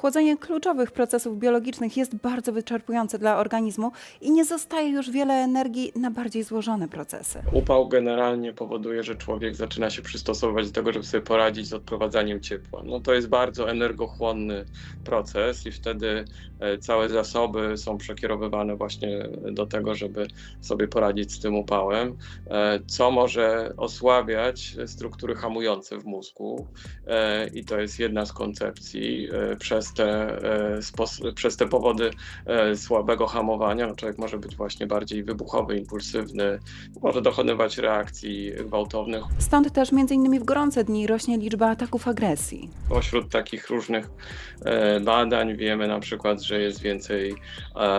Chłodzenie kluczowych procesów biologicznych jest bardzo wyczerpujące dla organizmu i nie zostaje już wiele energii na bardziej złożone procesy. Upał generalnie powoduje, że człowiek zaczyna się przystosowywać do tego, żeby sobie poradzić z odprowadzaniem ciepła. No to jest bardzo energochłonny proces i wtedy e, całe zasoby są przekierowywane właśnie do tego, żeby sobie poradzić z tym upałem, e, co może osłabiać struktury hamujące w mózgu e, i to jest jedna z koncepcji. E, Przez te, e, przez te powody e, słabego hamowania człowiek może być właśnie bardziej wybuchowy, impulsywny, może dokonywać reakcji gwałtownych. Stąd też między innymi w gorące dni rośnie liczba ataków agresji. Pośród takich różnych e, badań wiemy na przykład, że jest więcej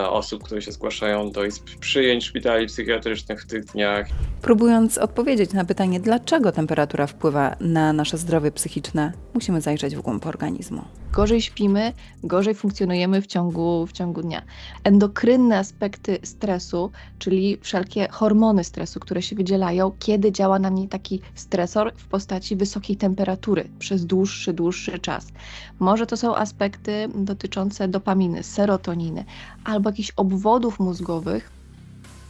osób, które się zgłaszają do izb przyjęć szpitali psychiatrycznych w tych dniach. Próbując odpowiedzieć na pytanie, dlaczego temperatura wpływa na nasze zdrowie psychiczne, musimy zajrzeć w głąb organizmu. Gorzej śpimy, gorzej funkcjonujemy w ciągu, w ciągu dnia. Endokrynne aspekty stresu, czyli wszelkie hormony stresu, które się wydzielają, kiedy działa na mnie taki stresor w postaci wysokiej temperatury przez dłuższy, dłuższy czas. Może to są aspekty dotyczące dopaminy, serotoniny albo jakichś obwodów mózgowych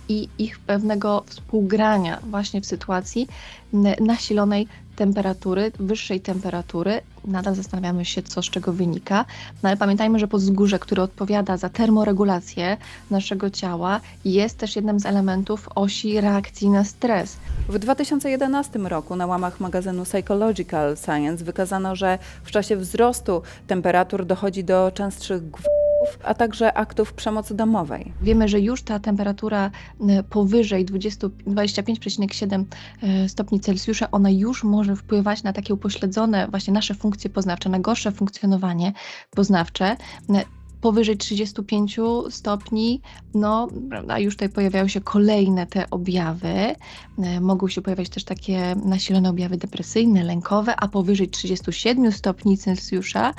i ich pewnego współgrania właśnie w sytuacji nasilonej temperatury, wyższej temperatury. Nadal zastanawiamy się, co z czego wynika, no ale pamiętajmy, że podwzgórze, które odpowiada za termoregulację naszego ciała, jest też jednym z elementów osi reakcji na stres. W 2011 roku na łamach magazynu Psychological Science wykazano, że w czasie wzrostu temperatur dochodzi do częstszych gwałtów, a także aktów przemocy domowej. Wiemy, że już ta temperatura e, powyżej 20 25,7 e, stopni Celsjusza, ona już może wpływać na takie upośledzone właśnie nasze funkcje poznawcze, na gorsze funkcjonowanie poznawcze. Powyżej 35 stopni, no, prawda, już tutaj pojawiają się kolejne te objawy. E, Mogą się pojawiać też takie nasilone objawy depresyjne, lękowe, a powyżej 37 stopni Celsjusza,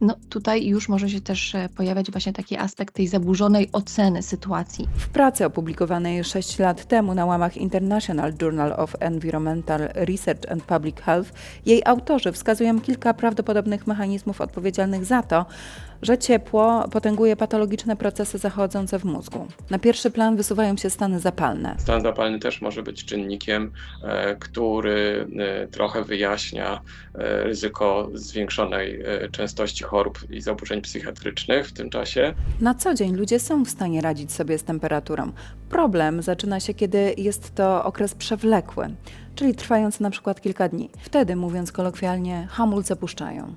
no tutaj już może się też e, pojawiać właśnie taki aspekt tej zaburzonej oceny sytuacji. W pracy opublikowanej 6 lat temu na łamach International Journal of Environmental Research and Public Health jej autorzy wskazują kilka prawdopodobnych mechanizmów odpowiedzialnych za to, że ciepło potęguje patologiczne procesy zachodzące w mózgu. Na pierwszy plan wysuwają się stany zapalne. Stan zapalny też może być czynnikiem, e, który e, trochę wyjaśnia e, ryzyko zwiększonej częstości chorób i zaburzeń psychiatrycznych w tym czasie. Na co dzień ludzie są w stanie radzić sobie z temperaturą. Problem zaczyna się, kiedy jest to okres przewlekły, czyli trwający na przykład kilka dni. Wtedy, mówiąc kolokwialnie, hamulce puszczają.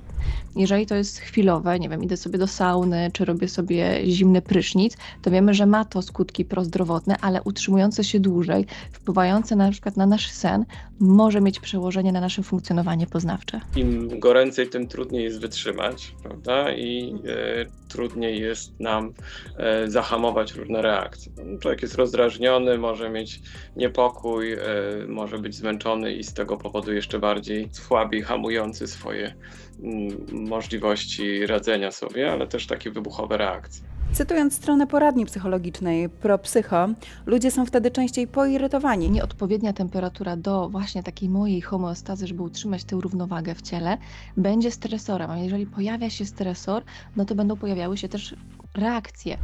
Jeżeli to jest chwilowe, nie wiem, idę sobie do sauny, czy robię sobie zimny prysznic, to wiemy, że ma to skutki prozdrowotne, ale utrzymujące się dłużej, wpływające na przykład na nasz sen, może mieć przełożenie na nasze funkcjonowanie poznawcze. Im goręcej, tym trudniej jest wytrzymać, prawda? I e, trudniej jest nam e, zahamować różne reakcje. Człowiek jest rozdrażniony, może mieć niepokój, e, może być zmęczony i z tego powodu jeszcze bardziej słabiej hamujący swoje mm, możliwości radzenia sobie, ale też takie wybuchowe reakcje. Cytując stronę poradni psychologicznej ProPsycho, ludzie są wtedy częściej poirytowani. Nieodpowiednia temperatura do właśnie takiej mojej homeostazy, żeby utrzymać tę równowagę w ciele, będzie stresorem. A jeżeli pojawia się stresor, no to będą pojawiały się też reakcje.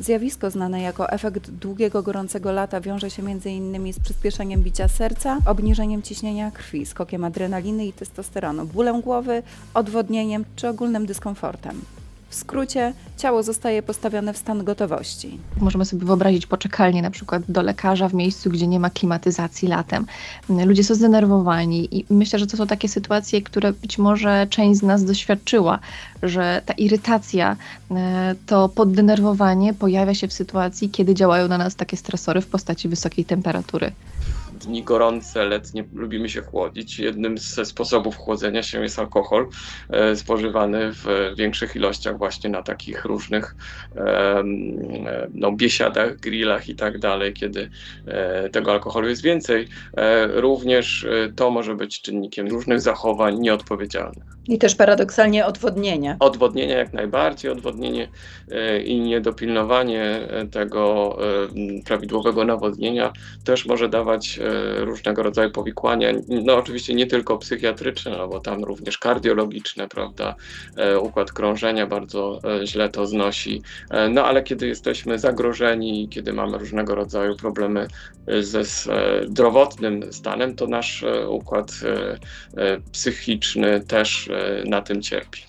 Zjawisko znane jako efekt długiego gorącego lata wiąże się m.in. z przyspieszeniem bicia serca, obniżeniem ciśnienia krwi, skokiem adrenaliny i testosteronu, bólem głowy, odwodnieniem czy ogólnym dyskomfortem. W skrócie, ciało zostaje postawione w stan gotowości. Możemy sobie wyobrazić poczekalnię na przykład do lekarza w miejscu, gdzie nie ma klimatyzacji latem. Ludzie są zdenerwowani i myślę, że to są takie sytuacje, które być może część z nas doświadczyła, że ta irytacja, e, to poddenerwowanie pojawia się w sytuacji, kiedy działają na nas takie stresory w postaci wysokiej temperatury. Dni gorące, letnie lubimy się chłodzić. Jednym ze sposobów chłodzenia się jest alkohol, e, spożywany w większych ilościach właśnie na takich różnych e, no, biesiadach, grillach i tak dalej, kiedy e, tego alkoholu jest więcej. Również to może być czynnikiem różnych zachowań nieodpowiedzialnych. I też paradoksalnie odwodnienie. Odwodnienie jak najbardziej, odwodnienie e, i niedopilnowanie e, tego e, prawidłowego nawodnienia też może dawać różnego rodzaju powikłania. No oczywiście nie tylko psychiatryczne, no bo tam również kardiologiczne, prawda, układ krążenia bardzo źle to znosi. No ale kiedy jesteśmy zagrożeni, kiedy mamy różnego rodzaju problemy ze zdrowotnym stanem, to nasz układ psychiczny też na tym cierpi.